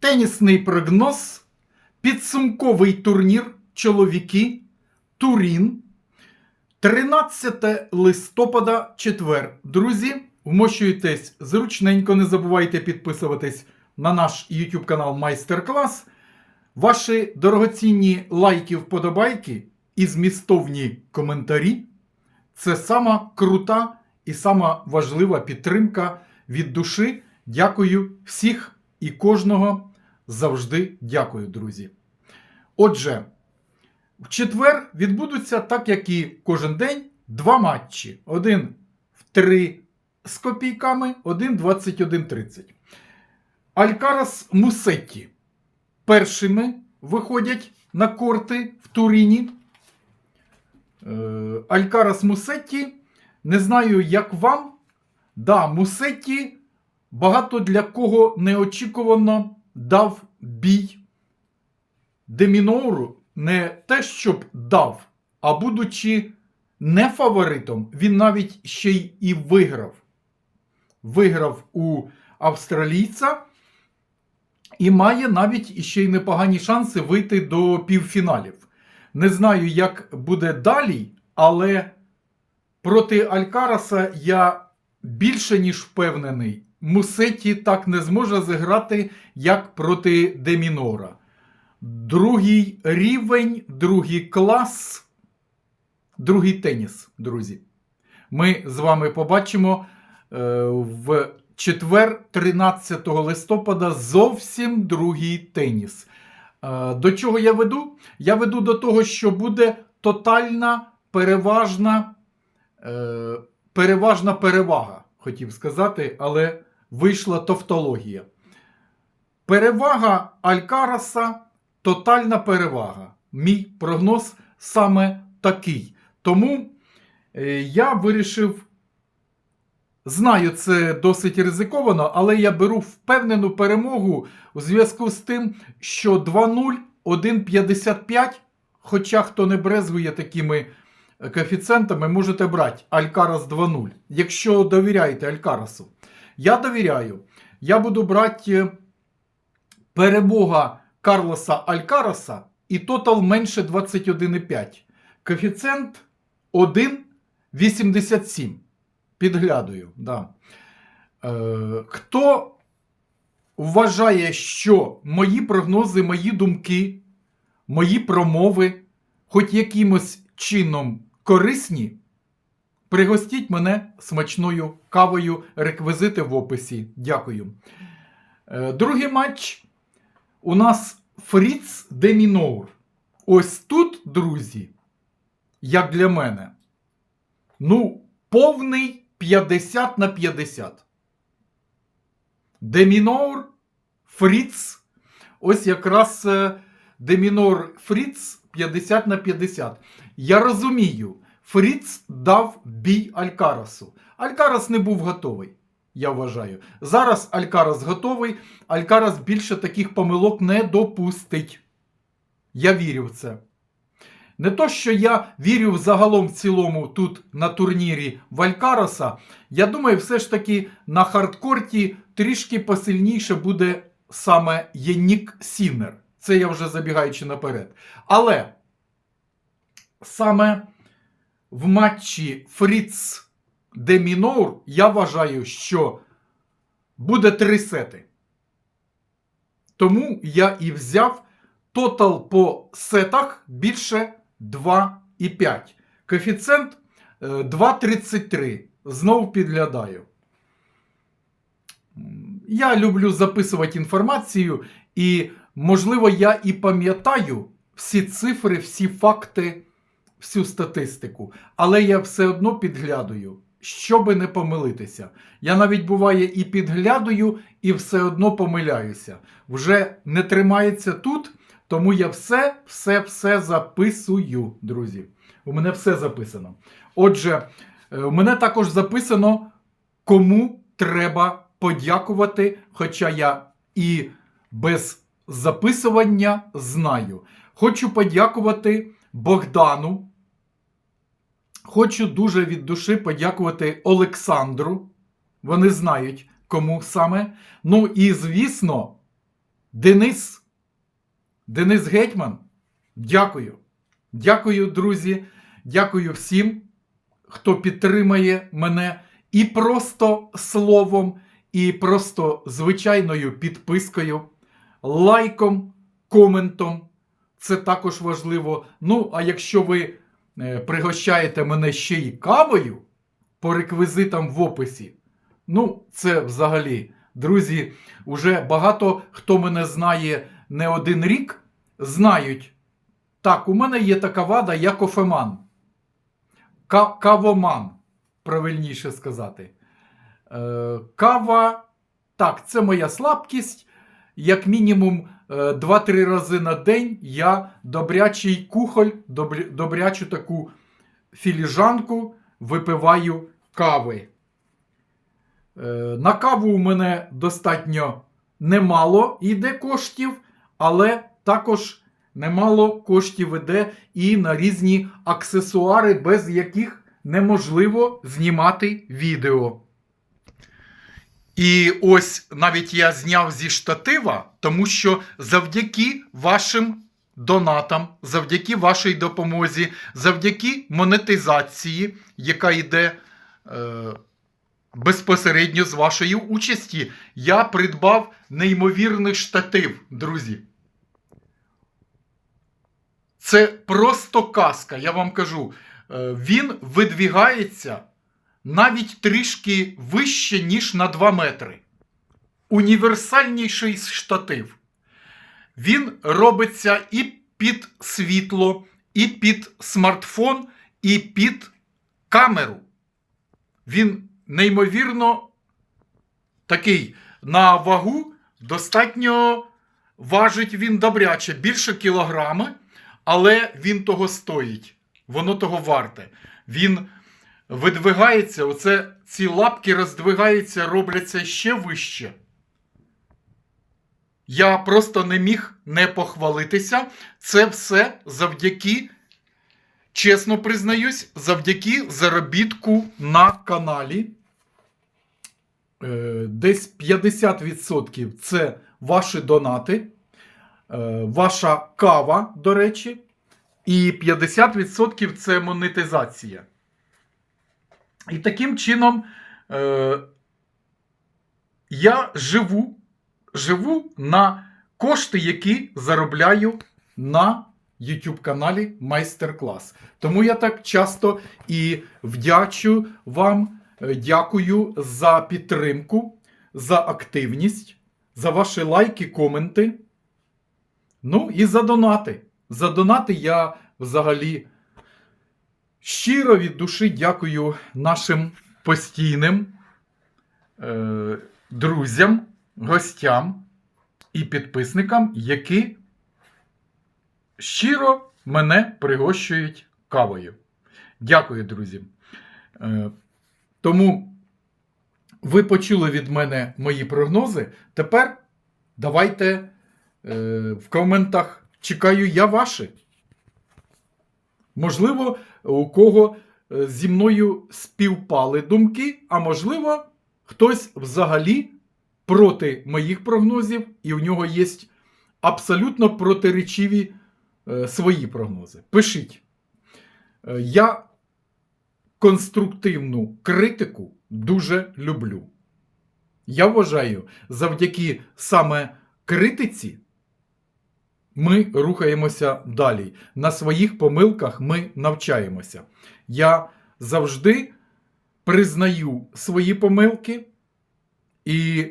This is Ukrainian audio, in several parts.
Тенісний прогноз, підсумковий турнір чоловіки Турін. 13 листопада, четвер. Друзі, вмощуйтесь зручненько, не забувайте підписуватись на наш YouTube канал Майстер-клас. Ваші дорогоцінні лайки, вподобайки і змістовні коментарі це сама крута і сама важлива підтримка від душі. Дякую всіх і кожного. Завжди дякую, друзі. Отже, в четвер відбудуться, так як і кожен день, два матчі. Один в 3 з копійками, один 21.30. Алькарас Мусетті першими виходять на корти в Туріні. Е, Алькарас Мусетті. Не знаю, як вам. Да, Мусетті багато для кого неочікувано дав бій Деміноуру не те, щоб дав, а будучи не фаворитом, він навіть ще й і виграв. Виграв у австралійця і має навіть іще й непогані шанси вийти до півфіналів. Не знаю, як буде далі, але проти Алькараса я більше ніж впевнений, Мусеті так не зможе зіграти, як проти Демінора. Другий рівень, другий клас, другий теніс, друзі. Ми з вами побачимо е, в четвер, 13 листопада, зовсім другий теніс. Е, до чого я веду? Я веду до того, що буде тотальна переважна, е, переважна перевага, хотів сказати, але вийшла тавтологія. Перевага Алькараса тотальна перевага. Мій прогноз саме такий. Тому е, я вирішив, знаю, це досить ризиковано, але я беру впевнену перемогу у зв'язку з тим, що 2-0, 1,55, хоча хто не брезгує такими коефіцієнтами, можете брати Алькарас 2-0. Якщо довіряєте Алькарасу. Я довіряю. Я буду брати перемога Карлоса Алькараса і тотал менше 21,5. Коефіцієнт 1,87. Підглядую. Да. Е, Хто вважає, що мої прогнози, мої думки, мої промови хоч якимось чином корисні, пригостіть мене смачною кавою, реквізити в описі. Дякую. Е, Другий матч у нас Фріц Деміноур. Ось тут, друзі, як для мене, ну, повний 50 на 50. Демінор Фріц. Ось якраз е, Демінор Фріц 50 на 50. Я розумію, Фріц дав бій Алькарасу. Алькарас не був готовий, я вважаю. Зараз Алькарас готовий. Алькарас більше таких помилок не допустить. Я вірю в це. Не то, що я вірю взагалом в цілому тут на турнірі в Алькараса, я думаю, все ж таки на хардкорті трішки посильніше буде саме Єнік Сінер. Це я вже забігаючи наперед. Але саме в матчі Фріц Демінор я вважаю, що буде три сети. Тому я і взяв тотал по сетах більше 2,5. Коефіцієнт е, 2,33. Знову підглядаю. Я люблю записувати інформацію, і, можливо, я і пам'ятаю всі цифри, всі факти, всю статистику. Але я все одно підглядаю, щоби не помилитися. Я навіть буває і підглядаю, і все одно помиляюся. Вже не тримається тут, тому я все, все, все записую, друзі. У мене все записано. Отже, е, у мене також записано, кому треба подякувати, хоча я і без записування знаю. Хочу подякувати Богдану. Хочу дуже від душі подякувати Олександру. Вони знають, кому саме. Ну і, звісно, Денис. Денис Гетьман. Дякую. Дякую, друзі. Дякую всім, хто підтримає мене і просто словом, і просто звичайною підпискою, лайком, коментом. Це також важливо. Ну, а якщо ви пригощаєте мене ще й кавою по реквізитам в описі, ну, це взагалі, друзі, уже багато хто мене знає не один рік, знають. Так, у мене є така вада, я кофеман. Кавоман, правильніше сказати. Е, кава, так, це моя слабкість. Як мінімум е, 2-3 рази на день я добрячий кухоль, добрячу таку філіжанку випиваю кави. Е, На каву у мене достатньо немало йде коштів, але також немало коштів іде і на різні аксесуари, без яких неможливо знімати відео. І ось навіть я зняв зі штатива, тому що завдяки вашим донатам, завдяки вашій допомозі, завдяки монетизації, яка йде е, безпосередньо з вашої участі, я придбав неймовірний штатив, друзі. Це просто казка, я вам кажу. Е, Він видвігається навіть трішки вище, ніж на 2 метри. Універсальніший штатив. Він робиться і під світло, і під смартфон, і під камеру. Він неймовірно такий на вагу достатньо важить він добряче, більше кілограми, але він того стоїть. Воно того варте. Він видвигається, оце ці лапки роздвигаються, робляться ще вище. Я просто не міг не похвалитися. Це все завдяки, чесно признаюсь, завдяки заробітку на каналі. Е, Десь 50% це ваші донати, е, ваша кава, до речі, і 50% це монетизація. І таким чином е, я живу, живу на кошти, які заробляю на YouTube каналі Майстер-клас. Тому я так часто і вдячу вам, е, дякую за підтримку, за активність, за ваші лайки, коменти. Ну і за донати. За донати я взагалі. Щиро від душі дякую нашим постійним е, друзям, гостям і підписникам, які щиро мене пригощують кавою. Дякую, друзі. Е, тому ви почули від мене мої прогнози. Тепер давайте е, в коментах чекаю я ваші. Можливо, у кого е, зі мною співпали думки, а можливо, хтось взагалі проти моїх прогнозів, і в нього є абсолютно протиречиві е, свої прогнози. Пишіть. Е, Я конструктивну критику дуже люблю. Я вважаю, завдяки саме критиці ми рухаємося далі. На своїх помилках ми навчаємося. Я завжди признаю свої помилки і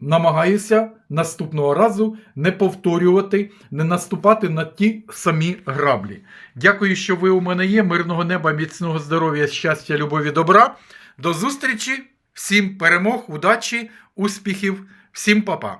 намагаюся наступного разу не повторювати, не наступати на ті самі граблі. Дякую, що ви у мене є. Мирного неба, міцного здоров'я, щастя, любові, добра. До зустрічі, всім перемог, удачі, успіхів, всім па-па.